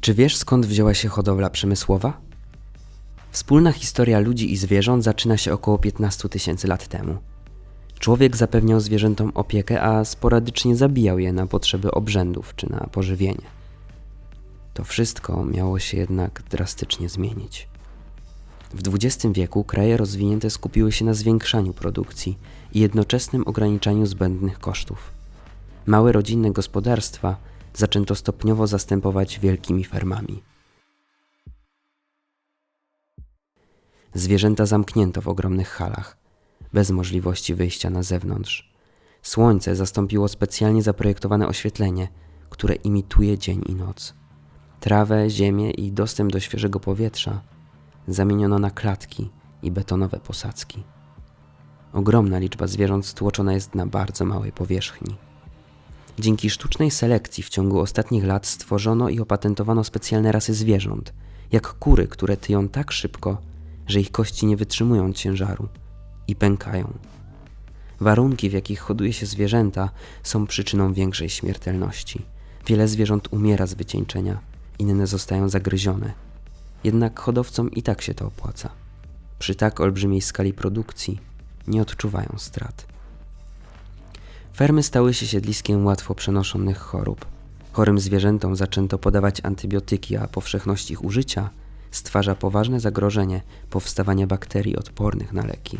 Czy wiesz skąd wzięła się hodowla przemysłowa? Wspólna historia ludzi i zwierząt zaczyna się około 15 tysięcy lat temu. Człowiek zapewniał zwierzętom opiekę, a sporadycznie zabijał je na potrzeby obrzędów czy na pożywienie. To wszystko miało się jednak drastycznie zmienić. W XX wieku kraje rozwinięte skupiły się na zwiększaniu produkcji i jednoczesnym ograniczaniu zbędnych kosztów. Małe rodzinne gospodarstwa zaczęto stopniowo zastępować wielkimi fermami. Zwierzęta zamknięto w ogromnych halach, bez możliwości wyjścia na zewnątrz. Słońce zastąpiło specjalnie zaprojektowane oświetlenie, które imituje dzień i noc. Trawę, ziemię i dostęp do świeżego powietrza zamieniono na klatki i betonowe posadzki. Ogromna liczba zwierząt stłoczona jest na bardzo małej powierzchni. Dzięki sztucznej selekcji w ciągu ostatnich lat stworzono i opatentowano specjalne rasy zwierząt, jak kury, które tyją tak szybko, że ich kości nie wytrzymują ciężaru i pękają. Warunki, w jakich hoduje się zwierzęta, są przyczyną większej śmiertelności. Wiele zwierząt umiera z wycieńczenia, inne zostają zagryzione. Jednak hodowcom i tak się to opłaca. Przy tak olbrzymiej skali produkcji nie odczuwają strat. Fermy stały się siedliskiem łatwo przenoszonych chorób. Chorym zwierzętom zaczęto podawać antybiotyki, a powszechność ich użycia stwarza poważne zagrożenie powstawania bakterii odpornych na leki.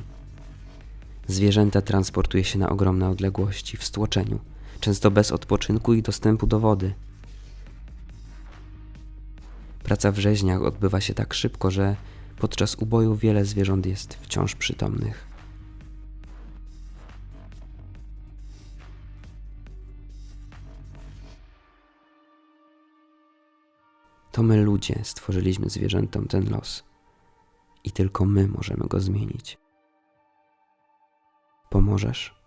Zwierzęta transportuje się na ogromne odległości w stłoczeniu, często bez odpoczynku i dostępu do wody. Praca w rzeźniach odbywa się tak szybko, że podczas uboju wiele zwierząt jest wciąż przytomnych. To my ludzie stworzyliśmy zwierzętom ten los i tylko my możemy go zmienić. Pomożesz?